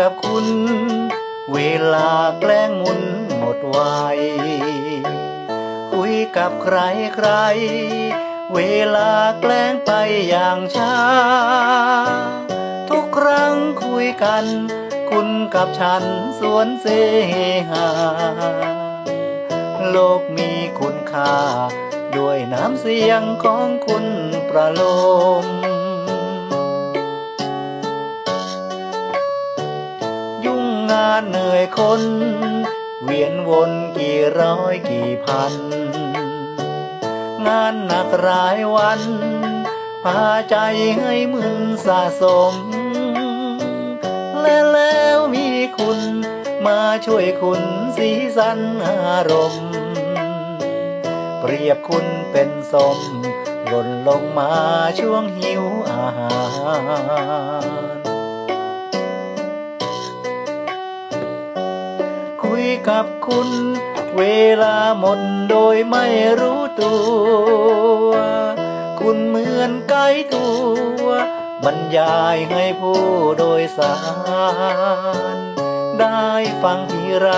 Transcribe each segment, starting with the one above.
กับคุณ เวลาแกล้งหมุนหมดวัยคุยกับใครใคร เวลาแกล้งไปอย่างช้า ทุกครั้งคุยกัน คุณกับฉันสวนเสหา โลกมีคุณค่า ด้วยน้ำเสียงของคุณประโลมานเหนื่อยคน เวียนวนกี่ร้อยกี่พัน งานหนักรายวัน พาใจให้มึนสะสม และแล้วมีคุณมาช่วยคุณสีสันอารมณ์ เปรียบคุณเป็นสมหล่นลงมาช่วงหิวอาหาร กับคุณ เวลาหมดโดยไม่รู้ตัว คุณเหมือนไกด์ตัว บรรยายให้ผู้โดยสาร ได้ฟังทีไร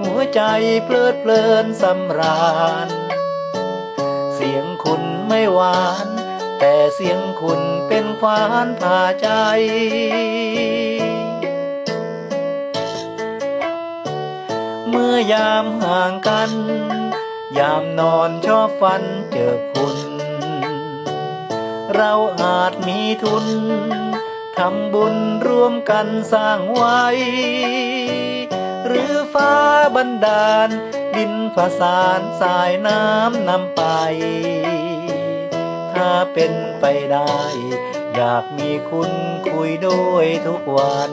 หัวใจเพลิดเพลินสำราญ เสียงคุณไม่หวาน แต่เสียงคุณเป็นควานพาใจ ยามห่างกัน ยามนอนชอบฝันเจอคุณ เราอาจมีทุนทำบุญร่วมกันสร้างไว้ หรือฟ้าบันดาล ดินผสานสายน้ำนำไป ถ้าเป็นไปได้ อยากมีคุณคุยด้วยทุกวัน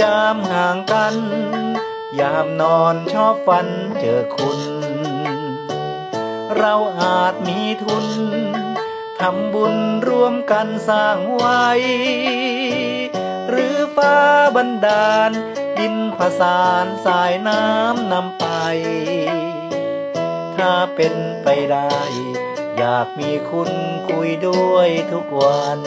ยามห่างกัน ยามนอนชอบฝันเจอคุณ เราอาจมีทุนทำบุญร่วมกันสร้างไว้ หรือฟ้าบันดาล ดินผสานสายน้ำนำไป ถ้าเป็นไปได้ อยากมีคุณคุยด้วยทุกวัน